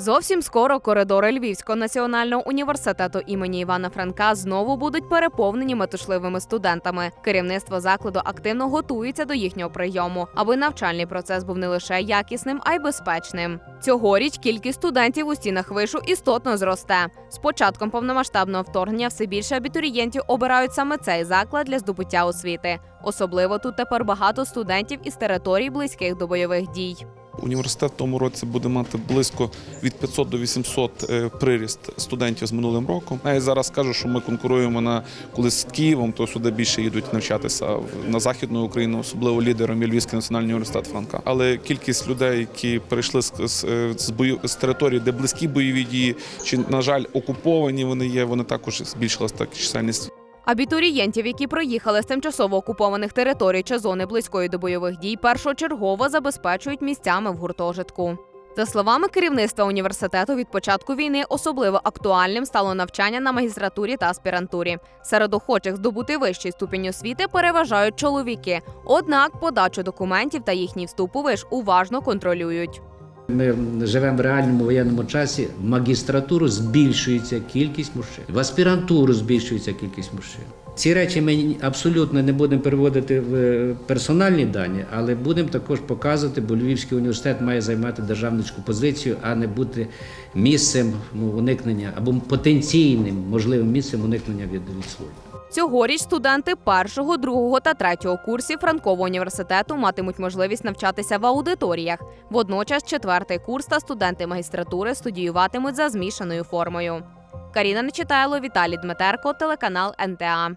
Зовсім скоро коридори Львівського національного університету імені Івана Франка знову будуть переповнені метушливими студентами. Керівництво закладу активно готується до їхнього прийому, аби навчальний процес був не лише якісним, а й безпечним. Цьогоріч кількість студентів у стінах вишу істотно зросте. З початком повномасштабного вторгнення все більше абітурієнтів обирають саме цей заклад для здобуття освіти. Особливо тут тепер багато студентів із територій близьких до бойових дій. Університет в тому році буде мати близько від 500 до 800 е, приріст студентів з минулим роком. Я зараз скажу, що ми конкуруємо на коли з Києвом, то сюди більше їдуть навчатися на західну Україну, особливо лідером Львівський національний університет Франка. Але кількість людей, які перейшли з, з, е, з, бою, з території, де близькі бойові дії, чи на жаль окуповані вони є, вони також збільшилась так чисельність. Абітурієнтів, які проїхали з тимчасово окупованих територій чи зони близької до бойових дій, першочергово забезпечують місцями в гуртожитку. За словами керівництва університету, від початку війни особливо актуальним стало навчання на магістратурі та аспірантурі. Серед охочих здобути вищий ступінь освіти переважають чоловіки. Однак подачу документів та їхній вступ у виш уважно контролюють. Ми живемо в реальному воєнному часі. В магістратуру збільшується кількість мужчин, в аспірантуру збільшується кількість мужчин. Ці речі ми абсолютно не будемо переводити в е, персональні дані, але будемо також показувати, бо Львівський університет має займати державницьку позицію, а не бути місцем ну, уникнення або потенційним можливим місцем уникнення від, служби. Цьогоріч студенти першого, другого та третього курсів Франкового університету матимуть можливість навчатися в аудиторіях. Водночас четвертий курс та студенти магістратури студіюватимуть за змішаною формою. Каріна Нечитайло, Віталій Дмитерко, телеканал НТА.